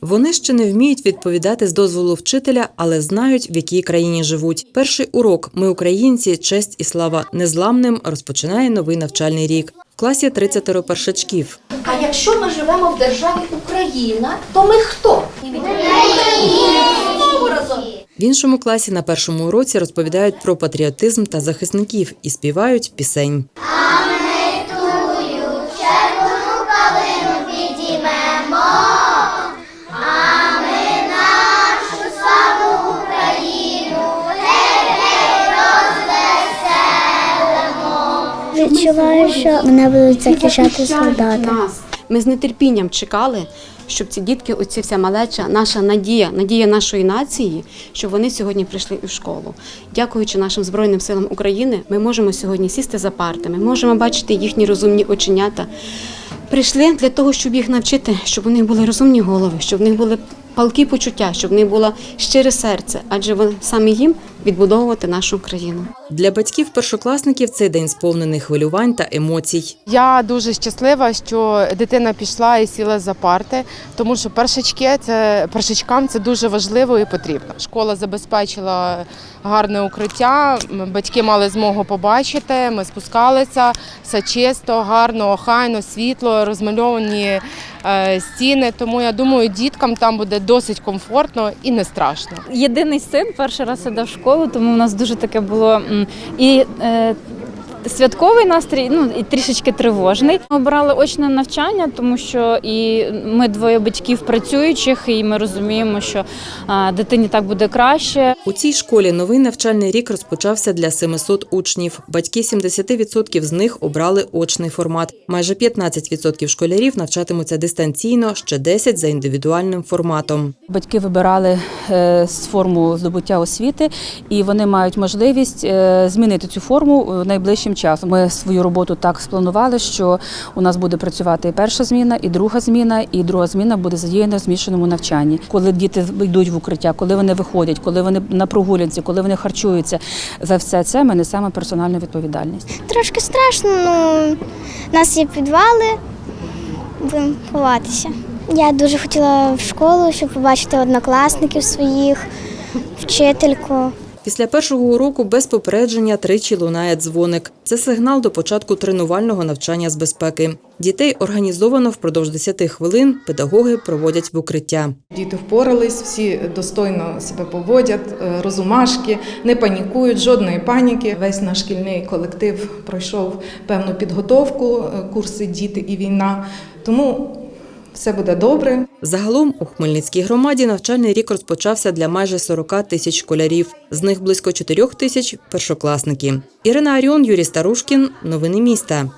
Вони ще не вміють відповідати з дозволу вчителя, але знають, в якій країні живуть. Перший урок Ми українці, честь і слава незламним розпочинає новий навчальний рік. В класі 30 першачків. А якщо ми живемо в державі Україна, то ми хто? В іншому класі на першому уроці розповідають про патріотизм та захисників і співають пісень. Відчуваю, що мене будуть захищати солдати. Ми з нетерпінням чекали, щоб ці дітки, оці вся малеча, наша надія, надія нашої нації, щоб вони сьогодні прийшли у школу. Дякуючи нашим Збройним силам України, ми можемо сьогодні сісти за парти, ми можемо бачити їхні розумні оченята. Прийшли для того, щоб їх навчити, щоб у них були розумні голови, щоб в них були палкі почуття, щоб в них було щире серце, адже вони саме їм відбудовувати нашу країну. Для батьків першокласників цей день сповнений хвилювань та емоцій. Я дуже щаслива, що дитина пішла і сіла за парти, тому що першачки це першачкам це дуже важливо і потрібно. Школа забезпечила гарне укриття. Батьки мали змогу побачити. Ми спускалися все чисто, гарно, охайно, світло, розмальовані стіни. Тому я думаю, діткам там буде досить комфортно і не страшно. єдиний син перший раз іде в школу, тому у нас дуже таке було і е, святковий настрій, ну і трішечки тривожний. Ми обрали очне навчання, тому що і ми двоє батьків працюючих, і ми розуміємо, що дитині так буде краще. У цій школі новий навчальний рік розпочався для 700 учнів. Батьки 70% з них обрали очний формат. Майже 15% школярів навчатимуться дистанційно, ще 10 – за індивідуальним форматом. Батьки вибирали е, з форму здобуття освіти, і вони мають можливість е, змінити цю форму е, найближчим часом. Ми свою роботу так спланували, що у нас буде працювати і перша зміна, і друга зміна, і друга зміна буде задіяна в змішаному навчанні. Коли діти йдуть в укриття, коли вони виходять, коли вони на прогулянці, коли вони харчуються, за все це ми несемо персональну відповідальність. Трошки страшно, ну у нас є підвали, будемо ховатися. Я дуже хотіла в школу, щоб побачити однокласників своїх, вчительку. Після першого уроку без попередження тричі лунає дзвоник. Це сигнал до початку тренувального навчання з безпеки. Дітей організовано впродовж 10 хвилин педагоги проводять в укриття. Діти впорались, всі достойно себе поводять, е, розумашки, не панікують, жодної паніки. Весь наш шкільний колектив пройшов певну підготовку, е, курси діти і війна. Тому все буде добре. Загалом у Хмельницькій громаді навчальний рік розпочався для майже 40 тисяч школярів. З них близько 4 тисяч – першокласники. Ірина Аріон, Юрій Старушкін. Новини міста.